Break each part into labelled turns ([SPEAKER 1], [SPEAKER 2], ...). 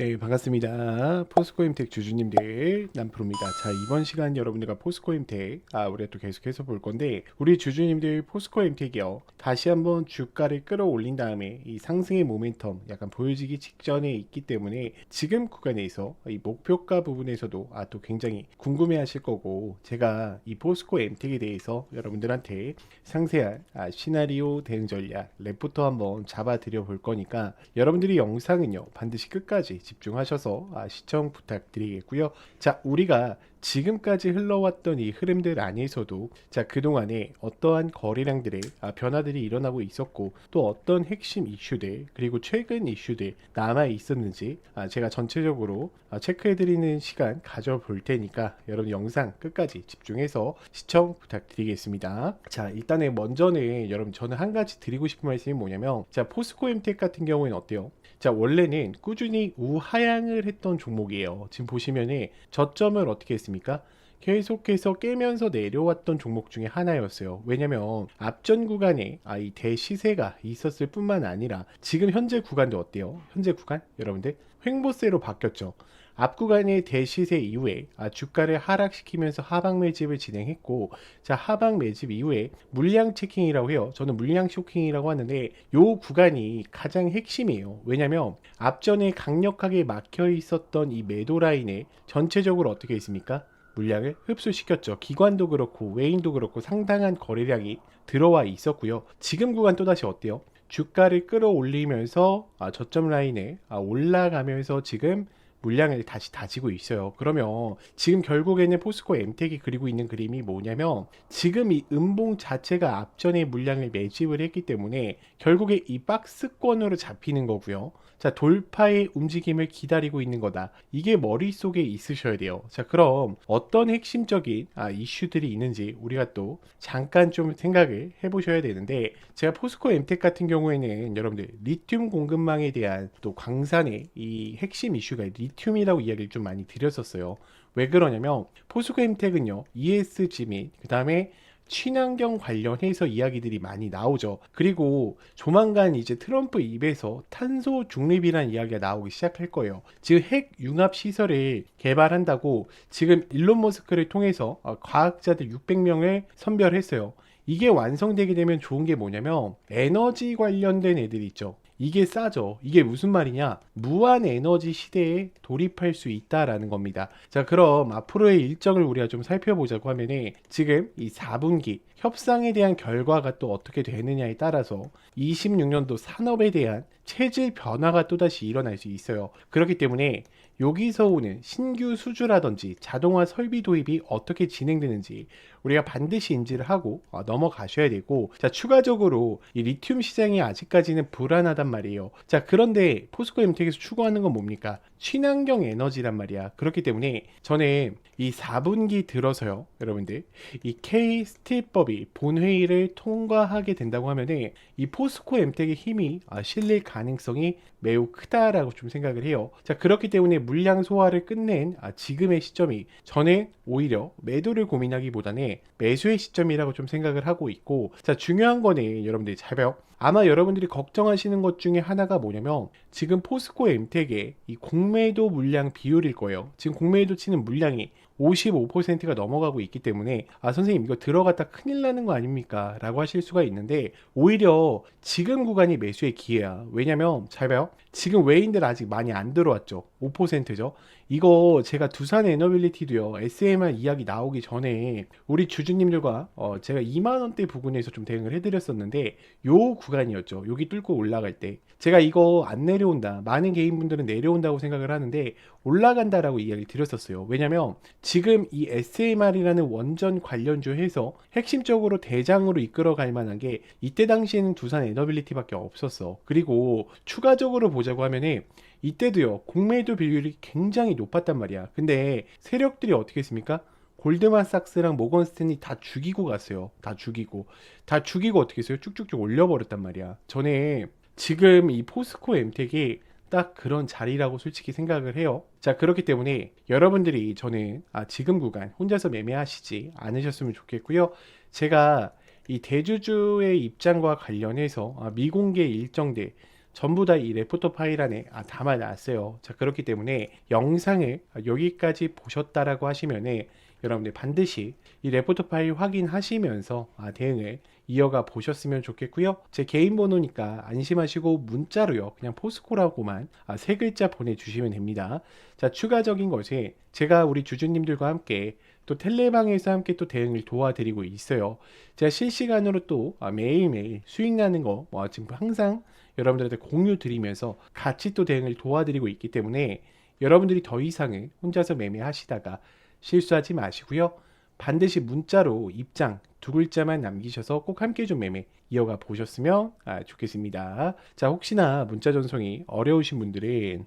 [SPEAKER 1] 네, 반갑습니다. 포스코임텍 주주님들, 남프로입니다. 자, 이번 시간 여러분들과 포스코임텍, 아, 우리가 또 계속해서 볼 건데, 우리 주주님들 포스코임텍이요. 다시 한번 주가를 끌어올린 다음에 이 상승의 모멘텀 약간 보여지기 직전에 있기 때문에 지금 구간에서 이 목표가 부분에서도 아, 또 굉장히 궁금해 하실 거고, 제가 이 포스코임텍에 대해서 여러분들한테 상세한 아, 시나리오 대응 전략, 랩부터 한번 잡아 드려 볼 거니까, 여러분들이 영상은요, 반드시 끝까지 집중하셔서 아, 시청 부탁드리겠고요. 자, 우리가 지금까지 흘러왔던 이 흐름들 안에서도 자 그동안에 어떠한 거래량들의 아, 변화들이 일어나고 있었고 또 어떤 핵심 이슈들 그리고 최근 이슈들 남아 있었는지 아, 제가 전체적으로 아, 체크해드리는 시간 가져볼 테니까 여러분 영상 끝까지 집중해서 시청 부탁드리겠습니다. 자 일단은 먼저는 여러분 저는 한 가지 드리고 싶은 말씀이 뭐냐면 자 포스코 엠텍 같은 경우에는 어때요? 자 원래는 꾸준히 우하향을 했던 종목이에요. 지금 보시면은 저점을 어떻게 했습니까? 계속해서 깨면서 내려왔던 종목 중에 하나였어요. 왜냐면 앞전 구간에 아, 이 대시세가 있었을 뿐만 아니라 지금 현재 구간도 어때요? 현재 구간 여러분들 횡보세로 바뀌었죠. 앞 구간의 대시세 이후에 아, 주가를 하락시키면서 하방 매집을 진행했고 자 하방 매집 이후에 물량 체킹이라고 해요. 저는 물량 쇼킹이라고 하는데 요 구간이 가장 핵심이에요. 왜냐면 앞전에 강력하게 막혀 있었던 이 매도 라인에 전체적으로 어떻게 있습니까? 물량을 흡수시켰죠. 기관도 그렇고 외인도 그렇고 상당한 거래량이 들어와 있었고요. 지금 구간 또다시 어때요? 주가를 끌어올리면서 아, 저점 라인에 아, 올라가면서 지금 물량을 다시 다지고 있어요. 그러면 지금 결국에는 포스코 엠텍이 그리고 있는 그림이 뭐냐면 지금 이 음봉 자체가 앞전에 물량을 매집을 했기 때문에 결국에 이 박스권으로 잡히는 거고요. 자, 돌파의 움직임을 기다리고 있는 거다. 이게 머릿속에 있으셔야 돼요. 자, 그럼 어떤 핵심적인 아, 이슈들이 있는지 우리가 또 잠깐 좀 생각을 해보셔야 되는데 제가 포스코 엠텍 같은 경우에는 여러분들 리튬 공급망에 대한 또 광산의 이 핵심 이슈가 리 튬이라고 이야기를 좀 많이 드렸었어요. 왜 그러냐면 포스코 엠텍은요 ESG 및 그 다음에 친환경 관련해서 이야기들이 많이 나오죠. 그리고 조만간 이제 트럼프 입에서 탄소 중립이라는 이야기가 나오기 시작할 거예요. 지금 핵 융합 시설을 개발한다고 지금 일론 머스크를 통해서 어, 과학자들 600명을 선별했어요. 이게 완성되게 되면 좋은 게 뭐냐면 에너지 관련된 애들 있죠. 이게 싸죠. 이게 무슨 말이냐? 무한 에너지 시대에 돌입할 수 있다라는 겁니다. 자, 그럼 앞으로의 일정을 우리가 좀 살펴보자고 하면은 지금 이 4분기 협상에 대한 결과가 또 어떻게 되느냐에 따라서 26년도 산업에 대한 체질 변화가 또다시 일어날 수 있어요. 그렇기 때문에 여기서 오는 신규 수주라든지 자동화 설비 도입이 어떻게 진행되는지 우리가 반드시 인지를 하고 어, 넘어가셔야 되고 자 추가적으로 이 리튬 시장이 아직까지는 불안하단 말이에요. 자 그런데 포스코 엠텍에서 추구하는 건 뭡니까? 친환경 에너지란 말이야. 그렇기 때문에 저는 이 4분기 들어서요 여러분들 이 K 스틸법이 본회의를 통과하게 된다고 하면은 이 포스코 엠텍의 힘이 아, 실릴 가능성이 매우 크다라고 좀 생각을 해요. 자 그렇기 때문에 물량 소화를 끝낸 아, 지금의 시점이 저는 오히려 매도를 고민하기보다는 매수의 시점이라고 좀 생각을 하고 있고 자 중요한 거는 여러분들이 잘 봐요. 아마 여러분들이 걱정하시는 것 중에 하나가 뭐냐면 지금 포스코 엠텍의 이 공매도 물량 비율일 거예요. 지금 공매도 치는 물량이 55%가 넘어가고 있기 때문에 아 선생님 이거 들어갔다 큰일 나는 거 아닙니까? 라고 하실 수가 있는데 오히려 지금 구간이 매수의 기회야. 왜냐면 잘 봐요. 지금 외인들 아직 많이 안 들어왔죠. 5%죠 이거 제가 두산 에너빌리티도요 SMR 이야기 나오기 전에 우리 주주님들과 어 제가 2만원대 부근에서 좀 대응을 해드렸었는데 요 구간이었죠. 여기 뚫고 올라갈 때. 제가 이거 안 내려온다. 많은 개인분들은 내려온다고 생각을 하는데 올라간다 라고 이야기 드렸었어요. 왜냐면 지금 이 SMR이라는 원전 관련주에서 핵심적으로 대장으로 이끌어 갈 만한 게 이때 당시에는 두산 에너빌리티 밖에 없었어. 그리고 추가적으로 보자고 하면은 이때도요 공매도 비율이 굉장히 높았단 말이야. 근데 세력들이 어떻게 했습니까? 골드만삭스랑 모건 스탠리 다 죽이고 갔어요. 다 죽이고 다 죽이고 어떻게 했어요? 쭉쭉쭉 올려버렸단 말이야. 전에 지금 이 포스코 엠텍이 딱 그런 자리라고 솔직히 생각을 해요. 자, 그렇기 때문에 여러분들이 저는 아, 지금 구간 혼자서 매매하시지 않으셨으면 좋겠고요. 제가 이 대주주의 입장과 관련해서 아, 미공개 일정들 전부 다 이 레포터 파일 안에 아, 담아놨어요. 자 그렇기 때문에 영상을 여기까지 보셨다라고 하시면은 여러분들 반드시 이 레포터 파일 확인하시면서 아, 대응을 이어가 보셨으면 좋겠고요. 제 개인 번호니까 안심하시고 문자로요. 그냥 포스코라고만 아, 세 글자 보내주시면 됩니다. 자 추가적인 것에 제가 우리 주주님들과 함께 또 텔레방에서 함께 또 대응을 도와드리고 있어요. 제가 실시간으로 또 아, 매일매일 수익 나는 거 뭐, 지금 항상 여러분들한테 공유 드리면서 같이 또 대응을 도와드리고 있기 때문에 여러분들이 더 이상은 혼자서 매매하시다가 실수하지 마시고요. 반드시 문자로 입장 두 글자만 남기셔서 꼭 함께 좀 매매 이어가 보셨으면 아, 좋겠습니다. 자, 혹시나 문자 전송이 어려우신 분들은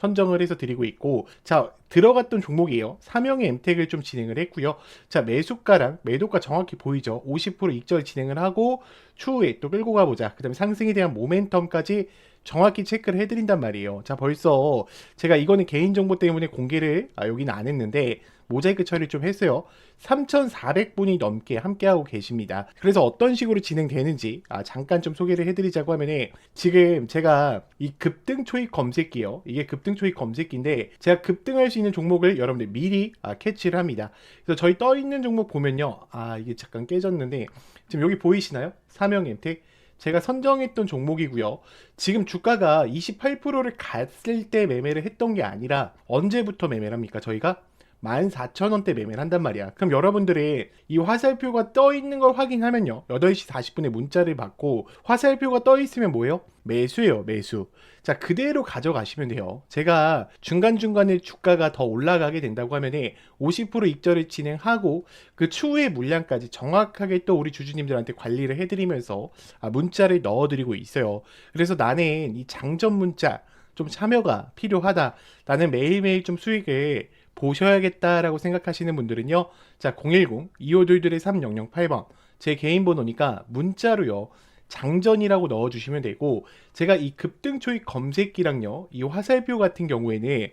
[SPEAKER 1] 선정을 해서 드리고 있고 자 들어갔던 종목이에요. 사명의 엠텍을 좀 진행을 했고요. 자 매수가랑 매도가 정확히 보이죠. 50% 익절 진행을 하고 추후에 또 끌고 가보자. 그 다음에 상승에 대한 모멘텀까지 정확히 체크를 해드린단 말이에요. 자 벌써 제가 이거는 개인정보 때문에 공개를 아, 여기는 안 했는데 모자이크 처리를 좀 했어요. 3,400분이 넘게 함께하고 계십니다. 그래서 어떤 식으로 진행되는지 아, 잠깐 좀 소개를 해드리자고 하면은 지금 제가 이 급등 초입 검색기요. 이게 급등 초입 검색기인데 제가 급등할 수 있는 종목을 여러분들 미리 아, 캐치를 합니다. 그래서 저희 떠 있는 종목 보면요. 아 이게 잠깐 깨졌는데 지금 여기 보이시나요? 사명 엠텍 제가 선정했던 종목이고요. 지금 주가가 28%를 갔을 때 매매를 했던 게 아니라 언제부터 매매를 합니까? 저희가 14,000원대 매매를 한단 말이야. 그럼 여러분들이 이 화살표가 떠 있는 걸 확인하면요. 8시 40분에 문자를 받고 화살표가 떠 있으면 뭐예요? 매수예요, 매수. 자, 그대로 가져가시면 돼요. 제가 중간중간에 주가가 더 올라가게 된다고 하면은 50% 익절을 진행하고 그 추후의 물량까지 정확하게 또 우리 주주님들한테 관리를 해드리면서 아, 문자를 넣어드리고 있어요. 그래서 나는 이 장전 문자 좀 참여가 필요하다. 나는 매일매일 좀 수익을 보셔야겠다라고 생각하시는 분들은요. 자, 010-2522-3008번. 제 개인 번호니까 문자로요. 장전이라고 넣어주시면 되고, 제가 이 급등 초입 검색기랑요, 이 화살표 같은 경우에는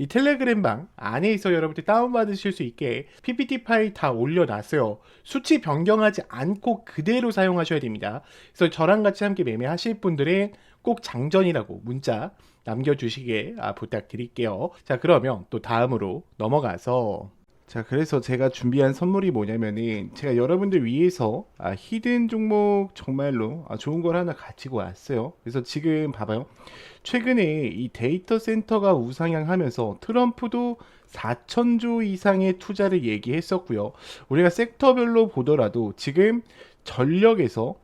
[SPEAKER 1] 이 텔레그램 방 안에서 여러분들 다운받으실 수 있게 PPT 파일 다 올려놨어요. 수치 변경하지 않고 그대로 사용하셔야 됩니다. 그래서 저랑 같이 함께 매매하실 분들은 꼭 장전이라고 문자 남겨주시게 아, 부탁드릴게요. 자, 그러면 또 다음으로 넘어가서 자, 그래서 제가 준비한 선물이 뭐냐면은 제가 여러분들 위해서 아, 히든 종목 정말로 아, 좋은 걸 하나 가지고 왔어요. 그래서 지금 봐봐요. 최근에 이 데이터 센터가 우상향하면서 트럼프도 4천조 이상의 투자를 얘기했었고요. 우리가 섹터별로 보더라도 지금 전력에서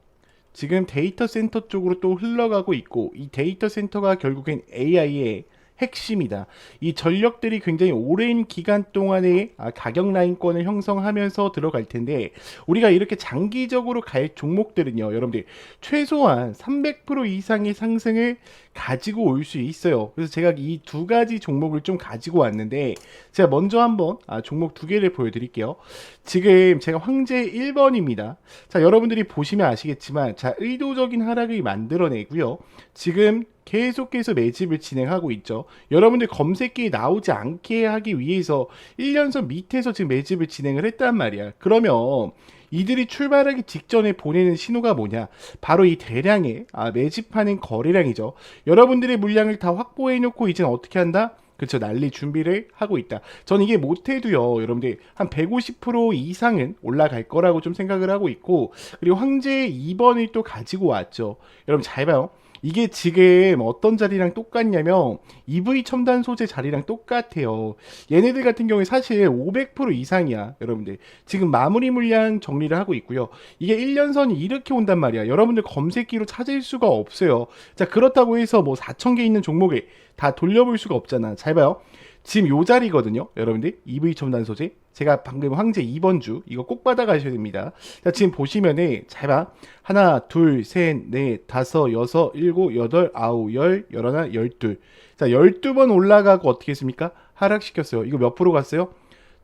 [SPEAKER 1] 지금 데이터 센터 쪽으로 또 흘러가고 있고 이 데이터 센터가 결국엔 AI의 핵심이다. 이 전력들이 굉장히 오랜 기간 동안에 아, 가격 라인권을 형성하면서 들어갈 텐데 우리가 이렇게 장기적으로 갈 종목들은요, 여러분들 최소한 300% 이상의 상승을 가지고 올 수 있어요. 그래서 제가 이 두 가지 종목을 좀 가지고 왔는데 제가 먼저 한번 아, 종목 두 개를 보여드릴게요. 지금 제가 황제 1번입니다. 자, 여러분들이 보시면 아시겠지만 자, 의도적인 하락을 만들어내고요. 지금 계속해서 매집을 진행하고 있죠. 여러분들 검색기에 나오지 않게 하기 위해서 1년선 밑에서 지금 매집을 진행을 했단 말이야. 그러면 이들이 출발하기 직전에 보내는 신호가 뭐냐? 바로 이 대량의 아, 매집하는 거래량이죠. 여러분들의 물량을 다 확보해 놓고 이제는 어떻게 한다? 그렇죠. 난리 준비를 하고 있다. 전 이게 못해도요, 여러분들 한 150% 이상은 올라갈 거라고 좀 생각을 하고 있고, 그리고 황제 2번을 또 가지고 왔죠. 여러분 잘 봐요. 이게 지금 어떤 자리랑 똑같냐면 EV 첨단 소재 자리랑 똑같아요. 얘네들 같은 경우에 사실 500% 이상이야, 여러분들. 지금 마무리 물량 정리를 하고 있고요. 이게 1년선이 이렇게 온단 말이야. 여러분들 검색기로 찾을 수가 없어요. 자, 그렇다고 해서 뭐 4,000개 있는 종목에 다 돌려볼 수가 없잖아. 잘 봐요. 지금 요 자리거든요. 여러분들 EV 첨단 소재. 제가 방금 황제 2번 주 이거 꼭 받아가셔야 됩니다. 자, 지금 보시면은 잘 봐. 하나, 둘, 셋, 넷, 다섯, 여섯, 일곱, 여덟, 아홉, 열, 열하나, 열둘. 자, 열두 번 올라가고 어떻게 했습니까? 하락시켰어요. 이거 몇 프로 갔어요?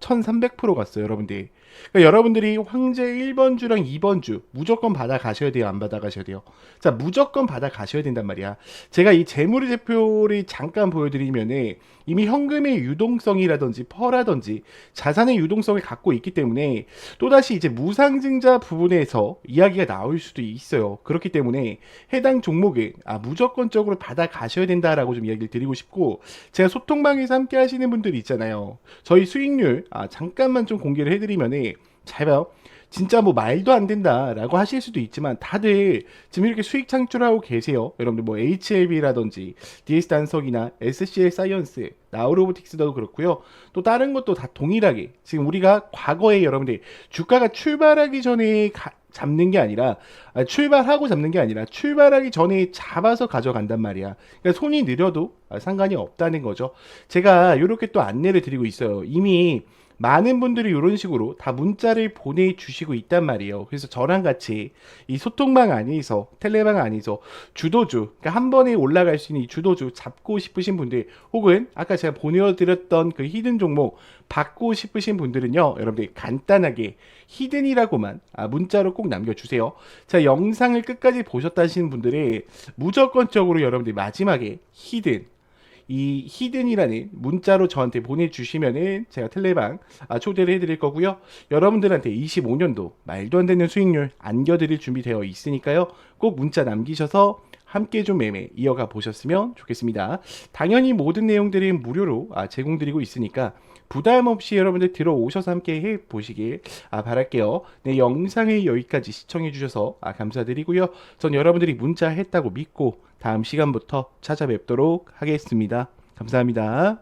[SPEAKER 1] 1300% 갔어요, 여러분들. 그러니까 여러분들이 황제 1번 주랑 2번 주 무조건 받아 가셔야 돼요, 안 받아 가셔야 돼요. 자, 무조건 받아 가셔야 된단 말이야. 제가 이 재무의 제표를 잠깐 보여드리면은 이미 현금의 유동성이라든지 퍼라든지 자산의 유동성을 갖고 있기 때문에 또다시 이제 무상증자 부분에서 이야기가 나올 수도 있어요. 그렇기 때문에 해당 종목을 아, 무조건적으로 받아 가셔야 된다라고 좀 이야기를 드리고 싶고 제가 소통방에서 함께 하시는 분들 있잖아요. 저희 수익률 아, 잠깐만 좀 공개를 해드리면은 잘 봐요. 진짜 뭐 말도 안 된다라고 하실 수도 있지만 다들 지금 이렇게 수익 창출하고 계세요. 여러분들 뭐 HLB라든지 DS 단석이나 SCL 사이언스, 나우로보틱스도 그렇고요. 또 다른 것도 다 동일하게 지금 우리가 과거에 여러분들 주가가 출발하기 전에 가- 잡는 게 아니라 아, 출발하고 잡는 게 아니라 출발하기 전에 잡아서 가져간단 말이야. 그러니까 손이 느려도 아, 상관이 없다는 거죠. 제가 이렇게 또 안내를 드리고 있어요. 이미 많은 분들이 이런 식으로 다 문자를 보내주시고 있단 말이에요. 그래서 저랑 같이 이 소통방 안에서 텔레방 안에서 주도주, 그러니까 한 번에 올라갈 수 있는 이 주도주 잡고 싶으신 분들, 혹은 아까 제가 보내드렸던 그 히든 종목 받고 싶으신 분들은요, 여러분들 간단하게 히든이라고만 아, 문자로 꼭 남겨주세요. 자, 영상을 끝까지 보셨다 하시는 분들이 무조건적으로 여러분들 마지막에 히든 이 히든이라는 문자로 저한테 보내주시면은 제가 텔레방 아, 초대를 해드릴 거고요. 여러분들한테 25년도 말도 안 되는 수익률 안겨드릴 준비되어 있으니까요. 꼭 문자 남기셔서 함께 좀 매매 이어가 보셨으면 좋겠습니다. 당연히 모든 내용들이 무료로 아, 제공드리고 있으니까 부담 없이 여러분들 들어오셔서 함께 해 보시길 아, 바랄게요. 네, 영상을 여기까지 시청해 주셔서 아, 감사드리고요. 전 여러분들이 문자 했다고 믿고 다음 시간부터 찾아뵙도록 하겠습니다. 감사합니다.